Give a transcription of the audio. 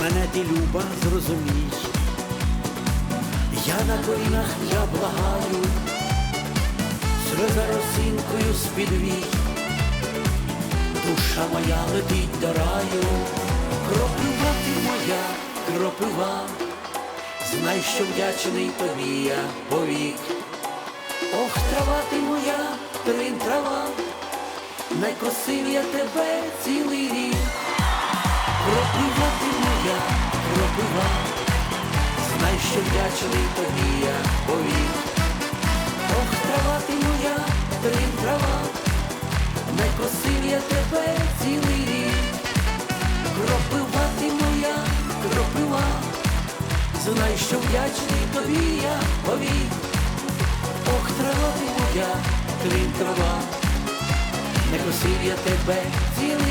мене ти люба, зрозумій. Я на колінах, я благаю, сльоза росинкою спідвій. Душа моя летить до раю, кропива ти моя, кропива, знай, що вдячний тобі я повік. Ох, трава ти моя, трин трава, не косив я тебе цілий рік. Кропива що вдячний тобі я повік. Ох, трава ти моя, трин трава, не косив я тебе цілий рік. Кропива ти моя, кропива, знай, що вдячний тобі я повік. Ох, трава ти моя, трин трава, не косив я тебе цілий.